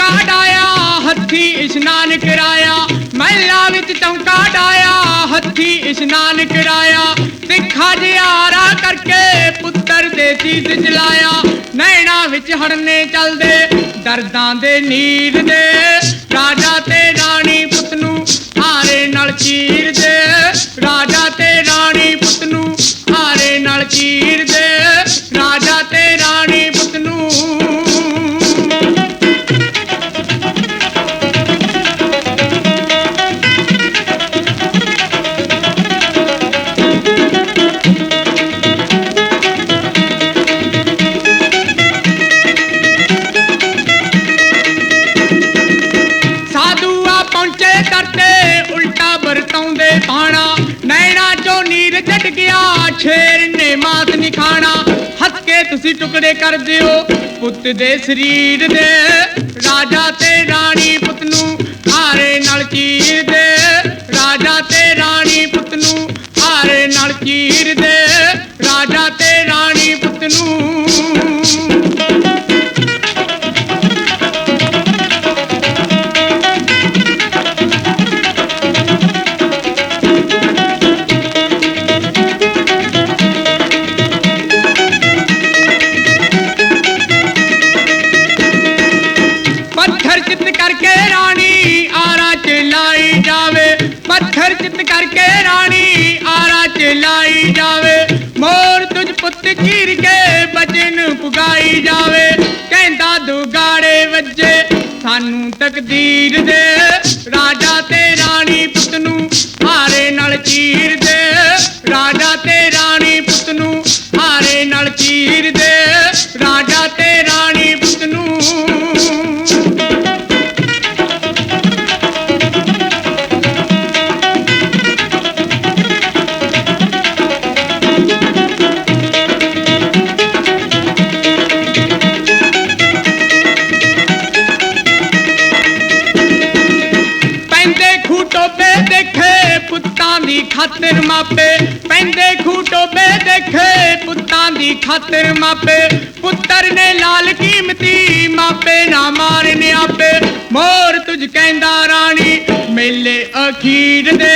ਚੌਂਕਾ ਡਾਇਆ ਹੱਥੀ ਇਸ਼ਨਾਨ ਕਰਾਇਆ ਮਹਿਲਾ ਵਿੱਚ ਚੌਂਕਾ ਡਾਇਆ ਹੱਥੀ ਇਸ਼ਨਾਨ ਕਰਾਇਆ ਤਿੱਖਾ ਜਿਆਰਾ ਕਰਕੇ ਪੁੱਤਰ ਦੇ ਚੀਜ਼ ਜਲਾਇਆ ਨੈਣਾ ਵਿੱਚ ਹੜਨੇ ਚੱਲਦੇ, ਦਰਦਾਂ ਦੇ ਨੀਰ ਦੇ। ਰਾਜਾ ਤੇ ਵਰਤਾਉਂਦੇ ਬਾਣਾ ਨੈਣਾ ਚੋਂ ਨੀਰ ਛੱਡ ਗਿਆ ਛੇਰ ਨੇ ਮਾਤ ਨਹੀਂ ਖਾਣਾ ਹੱਸ ਕੇ ਤੁਸੀਂ ਟੁਕੜੇ ਕਰ ਦਿਓ, ਪੁੱਤ ਦੇ ਸਰੀਰ ਦੇ। ਰਾਜਾ ਤੇ ਰਾਣੀ ਪੁੱਤ ਨੂੰ ਹਾਰੇ ਨਾਲ ਚੀਰ ਦੇ। ਰਾਜਾ ਤੇ ਰਾਣੀ ਪੁੱਤ ਨੂੰ ਹਾਰੇ ਨਾਲ ਚੀਰ ਦੇ। ਰਾਜਾ ਤੇ ਰਾਣੀ ਪੁੱਤ ਨੂੰ ਪੱਥਰ ਕਰਕੇ ਰਾਣੀ ਆਰਾ ਚ ਲਾਈ ਜਾਵੇ। ਮੋਰ ਤੁਝ ਪੁੱਤ ਚੀਰ ਕੇ ਬਚਨ ਪੁਗਾਈ ਜਾਵੇ। ਕਹਿੰਦਾ ਦੁਗਾੜੇ ਵੱਜੇ, ਸਾਨੂੰ ਤਕਦੀਰ ਦੇ। ਰਾਜਾ ਤੇ ਰਾਣੀ ਪੁੱਤਾਂ ਦੀ ਖਾਤਰ ਮਾਪੇ, ਪੈਂਦੇ ਖੂਟੋਬੇ ਦੇਖੇ, ਪੁੱਤਾਂ ਦੀ ਖਾਤਰ ਮਾਪੇ, ਪੁੱਤਰ ਨੇ ਲਾਲ ਕੀਮਤੀ ਮਾਪੇ ਨਾ ਮਾਰਨ ਆਪੇ। ਮੋਰ ਤੁਝ ਕਹਿੰਦਾ ਰਾਣੀ, ਮੇਲੇ ਅਖੀਰ ਦੇ